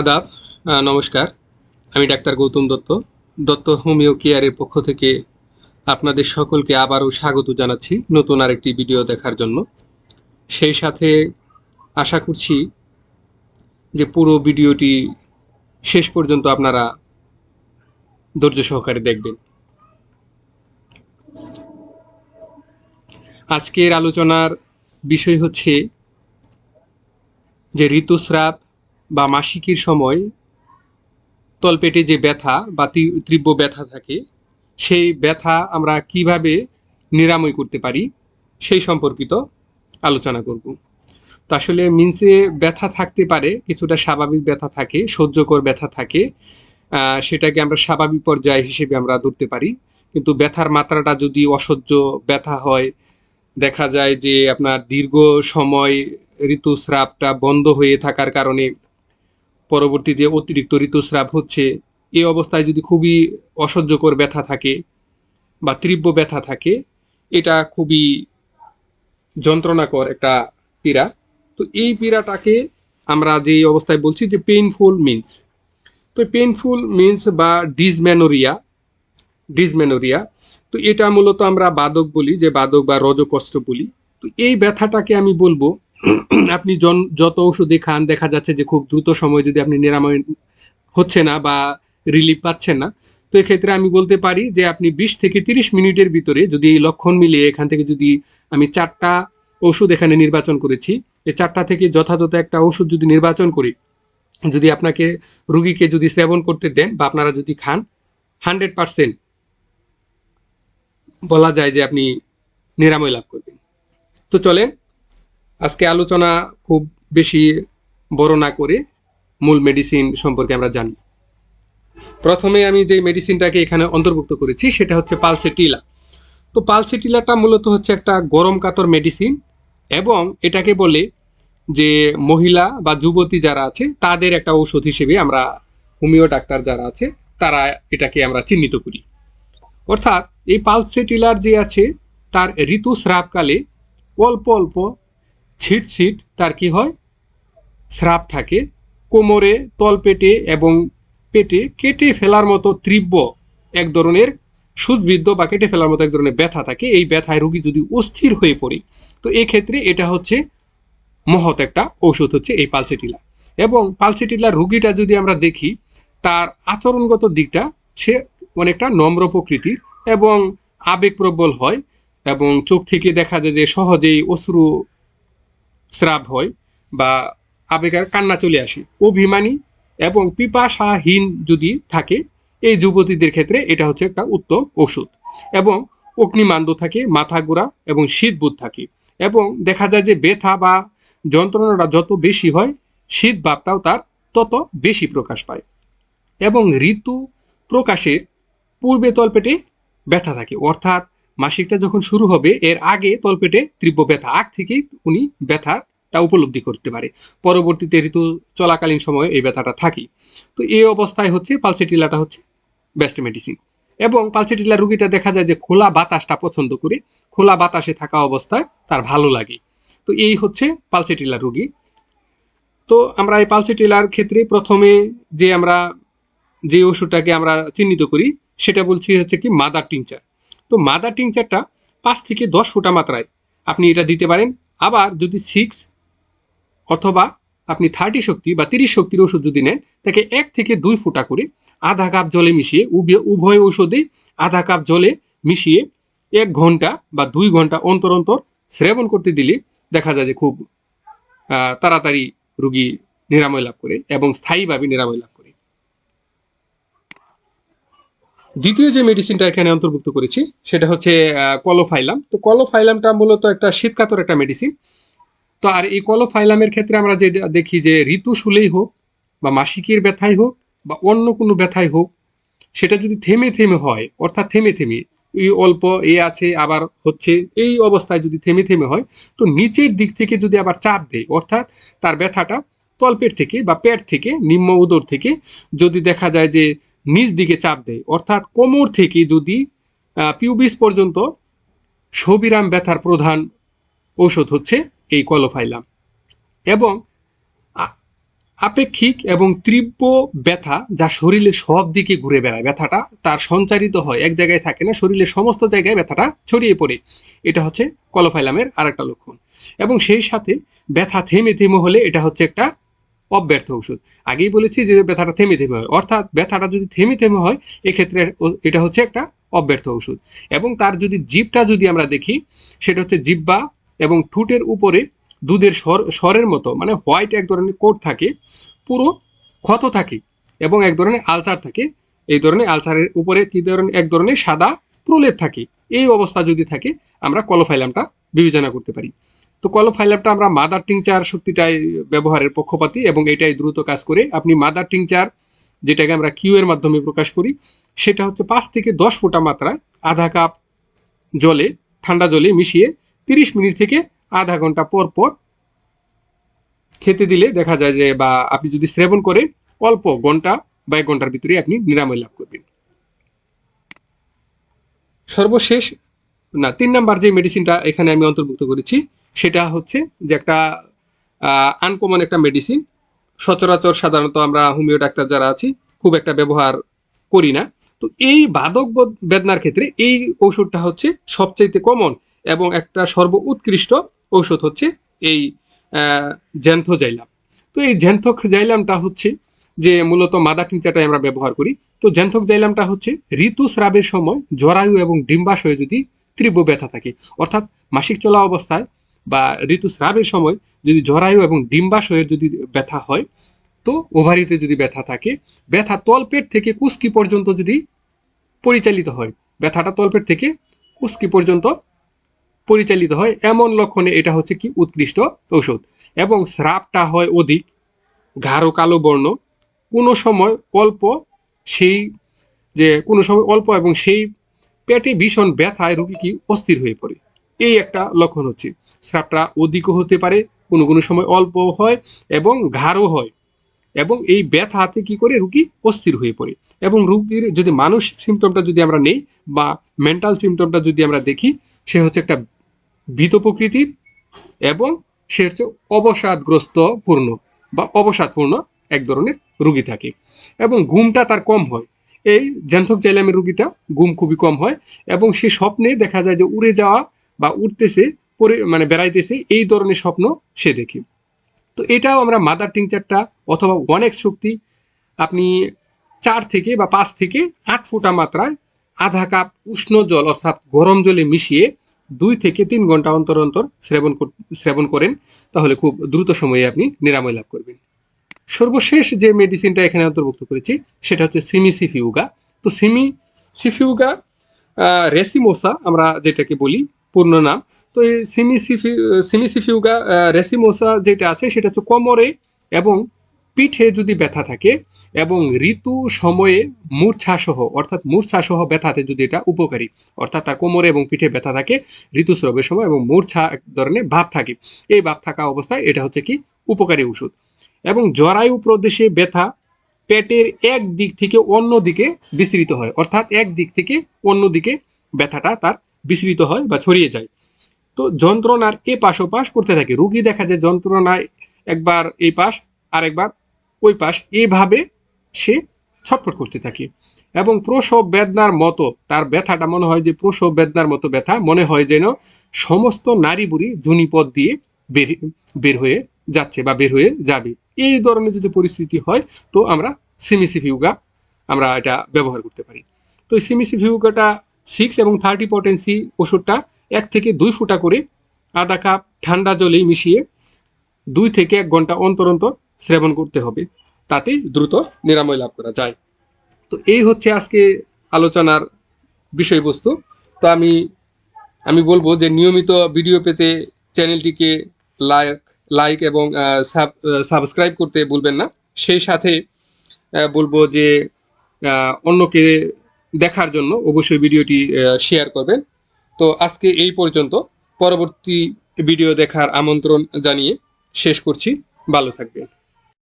আদাব নমস্কার। আমি ডাক্তার গৌতম দত্ত দত্ত হোমিও কেয়ারের পক্ষ থেকে আপনাদের সকলকে আবারও স্বাগত জানাচ্ছি নতুন আরেকটি ভিডিও দেখার জন্য। সেই সাথে আশা করছি যে পুরো ভিডিওটি শেষ পর্যন্ত আপনারা ধৈর্য সহকারে দেখবেন। আজকের আলোচনার বিষয় হচ্ছে যে ঋতুস্রাব বা মাসিকের সময় তলপেটে যে ব্যথা বা তীব্র ব্যথা থাকে, সেই ব্যথা আমরা কীভাবে নিরাময় করতে পারি, সেই সম্পর্কিত আলোচনা করব। তো আসলে মিন্সে ব্যথা থাকতে পারে, কিছুটা স্বাভাবিক ব্যথা থাকে, সহ্যকর ব্যথা থাকে সেটাকে আমরা স্বাভাবিক পর্যায় হিসেবে আমরা ধরতে পারি। কিন্তু ব্যথার মাত্রাটা যদি অসহ্য ব্যথা হয়, দেখা যায় যে আপনার দীর্ঘ সময় ঋতুস্রাবটা বন্ধ হয়ে থাকার কারণে পরবর্তীতে অতিরিক্ত ঋতুস্রাব হচ্ছে। এই অবস্থায় যদি খুবই অসহ্যকর ব্যথা থাকে বা তীব্র ব্যথা থাকে, এটা খুবই যন্ত্রণাকর একটা পীড়া। তো এই পীড়াটাকে আমরা যে অবস্থায় বলছি যে পেইনফুল মিন্স তো পেইনফুল মিন্স বা ডিসম্যানোরিয়া ডিসমেনোরিয়া তো এটা মূলত আমরা বাদক বলি, যে বাদক বা রজকষ্ট বলি। তো এই ব্যথাটাকে আমি বলব আপনি যত ওষুধে খান, দেখা যাচ্ছে যে খুব দ্রুত সময় যদি আপনি নিরাময় হচ্ছে না বা রিলিফ পাচ্ছেন না, তো এক্ষেত্রে আমি বলতে পারি যে আপনি বিশ থেকে তিরিশ মিনিটের ভিতরে যদি এই লক্ষণ মিলিয়ে এখান থেকে যদি আমি চারটা ওষুধ এখানে নির্বাচন করেছি এই চারটা থেকে যথাযথ একটা ওষুধ যদি নির্বাচন করি, যদি আপনাকে রুগীকে যদি সেবন করতে দেন বা আপনারা যদি খান, হান্ড্রেড পার্সেন্ট বলা যায় যে আপনি নিরাময় লাভ করবেন। তো চলেন আজকে আলোচনা খুব বেশি বড় না করে মূল মেডিসিন সম্পর্কে আমরা জানি। প্রথমে আমি যে মেডিসিনটাকে এখানে অন্তর্ভুক্ত করেছি, সেটা হচ্ছে পালসেটিলা। তো পালসেটিলাটা মূলত হচ্ছে একটা গরম কাতর মেডিসিন এবং এটাকে বলে যে মহিলা বা যুবতী যারা আছে, তাদের একটা ঔষধ হিসেবে আমরা হোমিও ডাক্তার যারা আছে, তারা এটাকে আমরা চিহ্নিত করি। অর্থাৎ এই পালসেটিলার যে আছে, তার ঋতুস্রাবকালে অল্প অল্প ছিট ছিট তার কি হয়? স্রাব থাকে। কোমরে, তলপেটে এবং পেটে কেটে ফেলার মতো তীব্র এক ধরনের সুদবৃদ্ধ বা কেটে ফেলার মতো এক ধরনের ব্যথা থাকে। এই ব্যথায় রোগী যদি অস্থির হয়ে পড়ে, তো এই ক্ষেত্রে এটা হচ্ছে মহৎ একটা ঔষধ হচ্ছে এই পালসেটিলা। এবং পালসেটিলার রুগীটা যদি আমরা দেখি, তার আচরণগত দিকটা সে অনেকটা নম্র প্রকৃতির এবং আবেগপ্রবল হয় এবং চোখ থেকে দেখা যায় যে সহজেই অশ্রু স্রাব হয় বা আবেগের কান্না চলে আসে। অভিমানী এবং পিপাসাহীন যদি থাকে, এই যুবতীদের ক্ষেত্রে এটা হচ্ছে একটা উত্তম ওষুধ। এবং অগ্নিমান্দ থাকে, মাথা ঘোরা এবং শীত বোধ থাকে। এবং দেখা যায় যে ব্যথা বা যন্ত্রণাটা যত বেশি হয়, শীত ভাবটাও তার তত বেশি প্রকাশ পায়। এবং ঋতু প্রকাশের পূর্বে তলপেটে ব্যথা থাকে, অর্থাৎ মাসিকটা যখন শুরু হবে, এর আগে তলপেটে তীব্র ব্যথা। আগ থেকেই উনি ব্যথাটা উপলব্ধি করতে পারে। পরবর্তীতে ঋতু চলাকালীন সময়ে এই ব্যথাটা থাকি তো এই অবস্থায় হচ্ছে পালসেটিলাটা হচ্ছে বেস্ট মেডিসিন এবং পালসেটিলা রুগীটা দেখা যায় যে খোলা বাতাসটা পছন্দ করে, খোলা বাতাসে থাকা অবস্থায় তার ভালো লাগে। তো এই হচ্ছে পালসেটিলা রুগী। তো আমরা এই পালসেটিলার ক্ষেত্রে প্রথমে যে আমরা যে ওষুধটাকে আমরা চিহ্নিত করি, সেটা বলছি হচ্ছে কি মাদার টিংচার তো মাদার টিংচারটা পাঁচ থেকে দশ ফুটা মাত্রায়। আপনি এটা দিতে পারেন। আবার যদি সিক্স অথবা আপনি থার্টি শক্তি বা তিরিশ শক্তির ওষুধ যদি নেন, তাকে এক থেকে দুই ফুটা করে আধা কাপ জলে মিশিয়ে উভয়- ওষুধে আধা কাপ জলে মিশিয়ে এক ঘণ্টা বা দুই ঘণ্টা অন্তর অন্তর সেবন করতে দিলে দেখা যায় যে খুব তাড়াতাড়ি রুগী নিরাময় লাভ করে এবং স্থায়ীভাবে নিরাময় লাভ করে দ্বিতীয় যে মেডিসিনটা এখানে অন্তর্ভুক্ত করেছি, সেটা হচ্ছে কলোফাইলাম তো কলোফাইলামটা মূলত একটা শীতকাতর একটা মেডিসিন তো আর এই কলোফাইলামের ক্ষেত্রে আমরা যে দেখি যে ঋতু শুলেই হোক বা মাসিকের ব্যথাই হোক বা অন্য কোনো ব্যথাই হোক, সেটা যদি থেমে থেমে হয়, অর্থাৎ থেমে থেমে, এই অল্প, এ আছে, আবার হচ্ছে, এই অবস্থায় যদি থেমে থেমে হয়, তো নিচের দিক থেকে যদি আবার চাপ দেয়, অর্থাৎ তার ব্যথাটা তলপেট থেকে বা পেট থেকে, নিম্ন উদর থেকে যদি দেখা যায় যে নিচ দিকে চাপ দেয়। অর্থাৎ কোমর থেকে যদি পিউবিস পর্যন্ত সবিরাম ব্যথার প্রধান ঔষধ হচ্ছে এই কলোফাইলাম। এবং আপেক্ষিক এবং তীব্র ব্যথা যা শরীরে সব দিকে ঘুরে বেড়ায়, ব্যথাটা তার সঞ্চারিত হয়, এক জায়গায় থাকে না, শরীরের সমস্ত জায়গায় ব্যথাটা ছড়িয়ে পড়ে। এটা হচ্ছে কলোফাইলামের আর একটা লক্ষণ। এবং সেই সাথে ব্যথা থেমে থেমে হলে এটা হচ্ছে একটা অব্যর্থ ওষুধ আগেই বলেছি যে ব্যথাটা থেমে থেমে হয়। অর্থাৎ ব্যথাটা যদি থেমে থেমে হয়, এক্ষেত্রে এটা হচ্ছে একটা অব্যর্থ ওষুধ এবং তার যদি জিভটা যদি আমরা দেখি, সেটা হচ্ছে জিব্বা এবং ঠুটের উপরে দুধের স্বর, স্বরের মতো মানে হোয়াইট এক ধরনের কোট থাকে, পুরো ক্ষত থাকে এবং এক ধরনের আলসার থাকে। এই ধরনের আলসারের উপরে কি ধরনের, এক ধরনের সাদা প্রলেপ থাকে। এই অবস্থা যদি থাকে, আমরা কলোফাইলামটা বিবেচনা করতে পারি। তো কলোফাইলামটা আমরা মাদার টিংচার শক্তিটাই ব্যবহারের পক্ষপাতী এবং এটাই দ্রুত কাজ করে আপনি মাদার টিংচার যেটাকে আমরা কিউ এর মাধ্যমে প্রকাশ করি, সেটা হচ্ছে পাঁচ থেকে দশ ফোঁটা মাত্রায় আধা কাপ জলে, ঠান্ডা জলে মিশিয়ে তিরিশ মিনিট থেকে আধা ঘণ্টা পর পর খেতে দিলে দেখা যায় যে বা আপনি যদি সেবন করেন, অল্প ঘণ্টা বা এক ঘণ্টার ভিতরে আপনি নিরাময় লাভ করবেন। সর্বশেষ, না, তিন নাম্বার যে মেডিসিনটা এখানে আমি অন্তর্ভুক্ত করেছি সেটা হচ্ছে যে একটা আনকমন একটা মেডিসিন সচরাচর সাধারণত আমরা হোমিও ডাক্তার যারা আছি, খুব একটা ব্যবহার করি না। তো এই বাদক বেদনার ক্ষেত্রে এই ঔষধটা হচ্ছে সবচাইতে কমন এবং একটা সর্ব উৎকৃষ্ট ঔষধ হচ্ছে এই জ্যান্থোজাইলাম। তো এই জ্যান্থক জাইলামটা হচ্ছে যে মূলত মাদার টিংচাটাই আমরা ব্যবহার করি। তো জ্যান্থক জাইলামটা হচ্ছে ঋতুস্রাবের সময় জরায়ু এবং ডিম্বাশয়ে যদি তীব্র ব্যথা থাকে, অর্থাৎ মাসিক চলা অবস্থায় বা ঋতুস্রাবের সময় যদি জরায়ু এবং ডিম্বাশয়ের যদি ব্যথা হয়, তো ওভারিতে যদি ব্যথা থাকে, ব্যথা তলপেট থেকে কুস্কি পর্যন্ত যদি পরিচালিত হয়, ব্যথাটা তলপেট থেকে কুস্কি পর্যন্ত পরিচালিত হয়, এমন লক্ষণে এটা হচ্ছে কি? উৎকৃষ্ট ঔষধ। এবং স্রাবটা হয় অধিক, গাঢ় কালো বর্ণ। কোনো সময় অল্প সেই যে কোনো সময় অল্প এবং সেই পেটে ভীষণ ব্যথায় রোগী কি অস্থির হয়ে পড়ে। এই একটা লক্ষণ হচ্ছে। স্রাবটা অধিকও হতে পারে, কোনো কোনো সময় অল্প হয় এবং ঘাড়ও হয়। এবং এই ব্যথা হাতে কি করে? রুগী অস্থির হয়ে পড়ে। এবং রুগীর যদি মানসিক সিমটমটা যদি আমরা নেই বা মেন্টাল সিমটমটা যদি আমরা দেখি, সে হচ্ছে একটা ভীত প্রকৃতির এবং সে হচ্ছে অবসাদগ্রস্ত পূর্ণ বা অবসাদপূর্ণ এক ধরনের রুগী থাকে। এবং ঘুমটা তার কম হয়। এই জ্যান্থক জাইলামের রুগীটা ঘুম খুবই কম হয় এবং সে স্বপ্নে দেখা যায় যে উড়ে যাওয়া বা উঠতেছে মানে বেড়াইতেছে, এই ধরনের স্বপ্ন সে দেখে। তো এটাও আমরা মাদার টিংচারটা অথবা অনেক শক্তি, আপনি চার থেকে বা পাঁচ থেকে আট ফুটা মাত্রায় আধা কাপ উষ্ণ জল, অর্থাৎ গরম জলে মিশিয়ে দুই থেকে তিন ঘণ্টা অন্তর অন্তর সেবন সেবন করেন, তাহলে খুব দ্রুত সময়ে আপনি নিরাময় লাভ করবেন। সর্বশেষ যে মেডিসিনটা এখানে অন্তর্ভুক্ত করেছি, সেটা হচ্ছে সিমিসিফিউগা তো সিমি সিফিউগা রেসিমোসা আমরা যেটাকে বলি পূর্ণ নাম। তো এই সিমিসিফি, সিমিসিফিউগা রেসিমোসা যেটা আছে, সেটা হচ্ছে কোমরে এবং পিঠে যদি ব্যথা থাকে এবং ঋতু সময়ে মূর্ছাসহ, অর্থাৎ মূর্ছাসহ ব্যথাতে যদি এটা উপকারী, অর্থাৎ তার কোমরে এবং পিঠে ব্যথা থাকে, ঋতুস্রাবের সময় এবং মূর্ছা এক ধরনের ভাব থাকে। এই ভাব থাকা অবস্থায় এটা হচ্ছে কি? উপকারী ওষুধ। এবং জরায়ু প্রদেশে ব্যথা পেটের এক দিক থেকে অন্য দিকে বিস্তৃত হয়, অর্থাৎ এক দিক থেকে অন্য দিকে ব্যথাটা তার বিস্তৃত হয় বা ছড়িয়ে যায়। তো যন্ত্রণার এ পাশ ও পাশ করতে থাকে। রুগী দেখা যায় যন্ত্রণায় একবার এই পাশ, আরেকবার ওই পাশ। এভাবে সে ছটফট করতে থাকে। এবং প্রসব বেদনার মতো তার ব্যথাটা মনে হয় যে প্রসব বেদনার মতো ব্যথা। মনে হয় যেন সমস্ত নারী বুড়ি জুনিপথ দিয়ে বের বের হয়ে যাচ্ছে বা বের হয়ে যাবে। এই ধরনের যদি পরিস্থিতি হয়, তো আমরা সিমিসিফিউগা আমরা এটা ব্যবহার করতে পারি। তো এই সিমিসিফিউগাটা সিক্স এবং থার্টি পটেন্সি ওষুধটা এক থেকে দুই ফুটা করে আধা কাপ ঠান্ডা জলে মিশিয়ে দুই থেকে এক ঘণ্টা অন্তর অন্তর সেবন করতে হবে। তাতে দ্রুত নিরাময় লাভ করা যায়। তো এই হচ্ছে আজকে আলোচনার বিষয়বস্তু। তো আমি আমি বলব যে নিয়মিত ভিডিও পেতে চ্যানেলটিকে লাইক লাইক এবং সাবস্ক্রাইব করতে ভুলবেন না। সেই সাথে বলব যে অন্যকে দেখার জন্য অবশ্যই ভিডিওটি শেয়ার করবেন। তো আজকে এই পর্যন্ত। পরবর্তী ভিডিও দেখার আমন্ত্রণ জানিয়ে শেষ করছি। ভালো থাকবেন।